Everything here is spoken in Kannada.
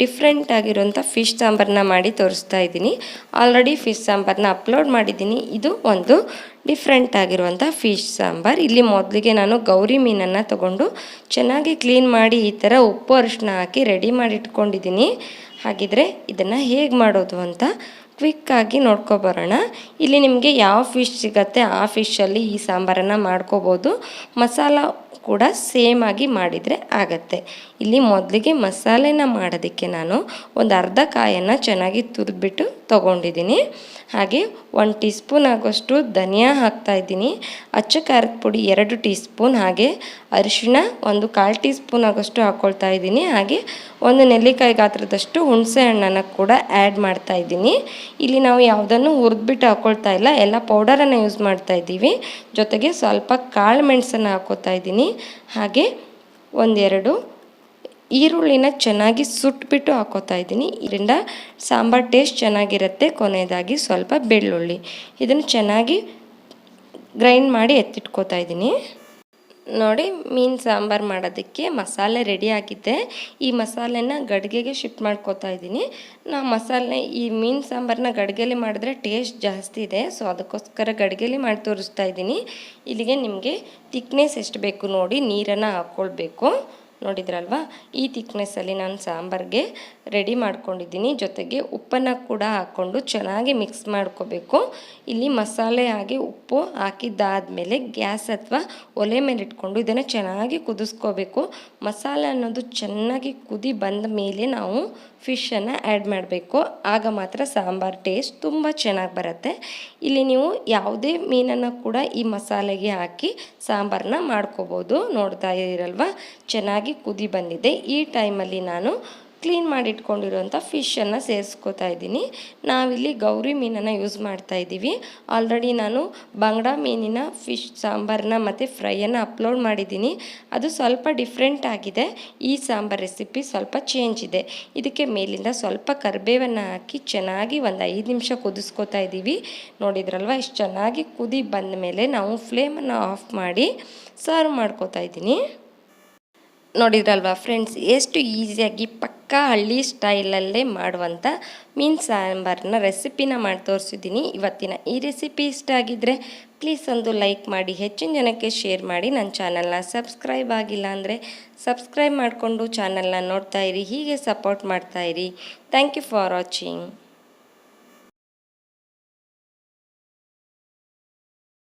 ಡಿಫ್ರೆಂಟ್ ಆಗಿರುವಂಥ ಫಿಶ್ ಸಾಂಬಾರನ್ನ ಮಾಡಿ ತೋರಿಸ್ತಾ ಇದ್ದೀನಿ. ಆಲ್ರೆಡಿ ಫಿಶ್ ಸಾಂಬಾರನ್ನ ಅಪ್ಲೋಡ್ ಮಾಡಿದ್ದೀನಿ. ಇದು ಒಂದು ಡಿಫ್ರೆಂಟ್ ಆಗಿರುವಂಥ ಫಿಶ್ ಸಾಂಬಾರ್. ಇಲ್ಲಿ ಮೊದಲಿಗೆ ನಾನು ಗೌರಿ ಮೀನನ್ನು ತಗೊಂಡು ಚೆನ್ನಾಗಿ ಕ್ಲೀನ್ ಮಾಡಿ ಈ ಥರ ಉಪ್ಪು ಅರಿಶಿನ ಹಾಕಿ ರೆಡಿ ಮಾಡಿ ಇಟ್ಕೊಂಡಿದ್ದೀನಿ ಹಾಗಿದ್ರೆ ಇದನ್ನು ಹೇಗೆ ಮಾಡೋದು ಅಂತ ಕ್ವಿಕ್ಕಾಗಿ ನೋಡ್ಕೊಬರೋಣ ಇಲ್ಲಿ ನಿಮಗೆ ಯಾವ ಫಿಶ್ ಸಿಗತ್ತೆ ಆ ಫಿಶಲ್ಲಿ ಈ ಸಾಂಬಾರನ್ನು ಮಾಡ್ಕೋಬೋದು. ಮಸಾಲ ಕೂಡ ಸೇಮ್ ಆಗಿ ಮಾಡಿದರೆ ಆಗತ್ತೆ. ಇಲ್ಲಿ ಮೊದಲಿಗೆ ಮಸಾಲೆನ ಮಾಡೋದಕ್ಕೆ ನಾನು ಒಂದು ಅರ್ಧ ಕಾಯನ್ನು ಚೆನ್ನಾಗಿ ತುರಿದ್ಬಿಟ್ಟು ತೊಗೊಂಡಿದ್ದೀನಿ. ಹಾಗೆ ಒಂದು ಟೀ ಸ್ಪೂನ್ ಆಗೋಷ್ಟು ಧನಿಯಾ ಹಾಕ್ತಾ ಇದ್ದೀನಿ. ಅಚ್ಚ ಖಾರದ ಪುಡಿ ಎರಡು ಟೀ ಸ್ಪೂನ್ ಹಾಗೆ ಅರಿಶಿಣ ಒಂದು ಕಾಲು ಟೀ ಸ್ಪೂನ್ ಆಗೋಷ್ಟು ಹಾಕ್ಕೊಳ್ತಾ ಇದ್ದೀನಿ. ಹಾಗೆ ಒಂದು ನೆಲ್ಲಿಕಾಯಿ ಗಾತ್ರದಷ್ಟು ಹುಣಸೆ ಹಣ್ಣನ್ನು ಕೂಡ ಆ್ಯಡ್ ಮಾಡ್ತಾ ಇದ್ದೀನಿ. ಇಲ್ಲಿ ನಾವು ಯಾವುದನ್ನು ಹುರಿದ್ಬಿಟ್ಟು ಹಾಕ್ಕೊಳ್ತಾ ಇಲ್ಲ, ಎಲ್ಲ ಪೌಡರನ್ನು ಯೂಸ್ ಮಾಡ್ತಾ ಇದ್ದೀವಿ. ಜೊತೆಗೆ ಸ್ವಲ್ಪ ಕಾಳು ಮೆಣಸನ್ನು ಹಾಕೋತಾ ಇದ್ದೀನಿ. ಹಾಗೆ ಒಂದೆರಡು ಈರುಳ್ಳಿನ ಚೆನ್ನಾಗಿ ಸುಟ್ಬಿಟ್ಟು ಹಾಕೋತಾ ಇದ್ದೀನಿ. ಇದರಿಂದ ಸಾಂಬಾರು ಟೇಸ್ಟ್ ಚೆನ್ನಾಗಿರುತ್ತೆ. ಕೊನೆಯದಾಗಿ ಸ್ವಲ್ಪ ಬೆಳ್ಳುಳ್ಳಿ. ಇದನ್ನು ಚೆನ್ನಾಗಿ ಗ್ರೈಂಡ್ ಮಾಡಿ ಎತ್ತಿಟ್ಕೋತಾ ಇದ್ದೀನಿ. ನೋಡಿ, ಮೀನು ಸಾಂಬಾರು ಮಾಡೋದಕ್ಕೆ ಮಸಾಲೆ ರೆಡಿ ಆಗಿದೆ. ಈ ಮಸಾಲೆನ ಗಡಿಗೆಗೆ ಶಿಫ್ಟ್ ಮಾಡ್ಕೋತಾ ಇದ್ದೀನಿ. ನಾ ಮಸಾಲೆ, ಈ ಮೀನು ಸಾಂಬಾರನ್ನ ಗಡಿಗೆಲಿ ಮಾಡಿದ್ರೆ ಟೇಸ್ಟ್ ಜಾಸ್ತಿ ಇದೆ. ಸೊ, ಅದಕ್ಕೋಸ್ಕರ ಗಡಿಗೆಲಿ ಮಾಡಿ ತೋರಿಸ್ತಾ ಇದ್ದೀನಿ. ಇಲ್ಲಿಗೆ ನಿಮಗೆ ತಿಕ್ನೆಸ್ ಎಷ್ಟು ಬೇಕು ನೋಡಿ, ನೀರನ್ನು ಹಾಕ್ಕೊಳ್ಬೇಕು ನೋಡಿದ್ರಲ್ವಾ? ಈ ಥಿಕ್ನೆಸ್ಸಲ್ಲಿ ನಾನು ಸಾಂಬಾರಿಗೆ ರೆಡಿ ಮಾಡ್ಕೊಂಡಿದ್ದೀನಿ. ಜೊತೆಗೆ ಉಪ್ಪನ್ನು ಕೂಡ ಹಾಕ್ಕೊಂಡು ಚೆನ್ನಾಗಿ ಮಿಕ್ಸ್ ಮಾಡ್ಕೋಬೇಕು. ಇಲ್ಲಿ ಮಸಾಲೆ ಹಾಗೆ ಉಪ್ಪು ಹಾಕಿದ್ದಾದಮೇಲೆ ಗ್ಯಾಸ್ ಅಥವಾ ಒಲೆ ಮೇಲೆ ಇಟ್ಕೊಂಡು ಇದನ್ನು ಚೆನ್ನಾಗಿ ಕುದಿಸ್ಕೋಬೇಕು. ಮಸಾಲೆ ಅನ್ನೋದು ಚೆನ್ನಾಗಿ ಕುದಿ ಬಂದ ಮೇಲೆ ನಾವು ಫಿಶನ್ನು ಆ್ಯಡ್ ಮಾಡಬೇಕು. ಆಗ ಮಾತ್ರ ಸಾಂಬಾರು ಟೇಸ್ಟ್ ತುಂಬ ಚೆನ್ನಾಗಿ ಬರುತ್ತೆ. ಇಲ್ಲಿ ನೀವು ಯಾವುದೇ ಮೀನನ್ನು ಕೂಡ ಈ ಮಸಾಲೆಗೆ ಹಾಕಿ ಸಾಂಬಾರನ್ನ ಮಾಡ್ಕೋಬೋದು. ನೋಡ್ತಾ ಇರಲ್ವಾ ಚೆನ್ನಾಗಿ ಕುದಿ ಬಂದಿದೆ. ಈ ಟೈಮಲ್ಲಿ ನಾನು ಕ್ಲೀನ್ ಮಾಡಿ ಇಟ್ಕೊಂಡಿರುವಂಥ ಫಿಶನ್ನು ಸೇರಿಸ್ಕೋತಾ ಇದ್ದೀನಿ. ನಾವಿಲ್ಲಿ ಗೌರಿ ಮೀನನ್ನು ಯೂಸ್ ಮಾಡ್ತಾ ಇದ್ದೀವಿ. ಆಲ್ರೆಡಿ ನಾನು ಬಂಗಡ ಮೀನಿನ ಫಿಶ್ ಸಾಂಬಾರನ್ನ ಮತ್ತು ಫ್ರೈಯನ್ನು ಅಪ್ಲೋಡ್ ಮಾಡಿದ್ದೀನಿ. ಅದು ಸ್ವಲ್ಪ ಡಿಫ್ರೆಂಟ್ ಆಗಿದೆ. ಈ ಸಾಂಬಾರ್ ರೆಸಿಪಿ ಸ್ವಲ್ಪ ಚೇಂಜ್ ಇದೆ. ಇದಕ್ಕೆ ಮೇಲಿಂದ ಸ್ವಲ್ಪ ಕರಿಬೇವನ್ನು ಹಾಕಿ ಚೆನ್ನಾಗಿ ಒಂದು ಐದು ನಿಮಿಷ ಕುದಿಸ್ಕೋತಾ ಇದ್ದೀವಿ. ನೋಡಿದ್ರಲ್ವ, ಇಷ್ಟು ಚೆನ್ನಾಗಿ ಕುದಿ ಬಂದ ಮೇಲೆ ನಾವು ಫ್ಲೇಮನ್ನು ಆಫ್ ಮಾಡಿ ಸರ್ವ್ ಮಾಡ್ಕೋತಾ ಇದ್ದೀನಿ. ನೋಡಿದ್ರಲ್ವಾ ಫ್ರೆಂಡ್ಸ್ ಎಷ್ಟು ಈಸಿಯಾಗಿ ಪಕ್ಕಾ ಹಳ್ಳಿ ಸ್ಟೈಲಲ್ಲೇ ಮಾಡುವಂಥ ಮೀನು ಸಾಂಬಾರನ್ನ ರೆಸಿಪಿನ ಮಾಡಿ ತೋರಿಸಿದ್ದೀನಿ. ಇವತ್ತಿನ ಈ ರೆಸಿಪಿ ಇಷ್ಟ ಆಗಿದ್ದರೆ ಪ್ಲೀಸ್ ಒಂದು ಲೈಕ್ ಮಾಡಿ, ಹೆಚ್ಚಿನ ಜನಕ್ಕೆ ಶೇರ್ ಮಾಡಿ. ನನ್ನ ಚಾನಲ್ನ ಸಬ್ಸ್ಕ್ರೈಬ್ ಆಗಿಲ್ಲ ಅಂದರೆ ಸಬ್ಸ್ಕ್ರೈಬ್ ಮಾಡಿಕೊಂಡು ಚಾನಲ್ನ ನೋಡ್ತಾಯಿರಿ ಹೀಗೆ ಸಪೋರ್ಟ್ ಮಾಡ್ತಾಯಿರಿ ಥ್ಯಾಂಕ್ ಯು ಫಾರ್ ವಾಚಿಂಗ್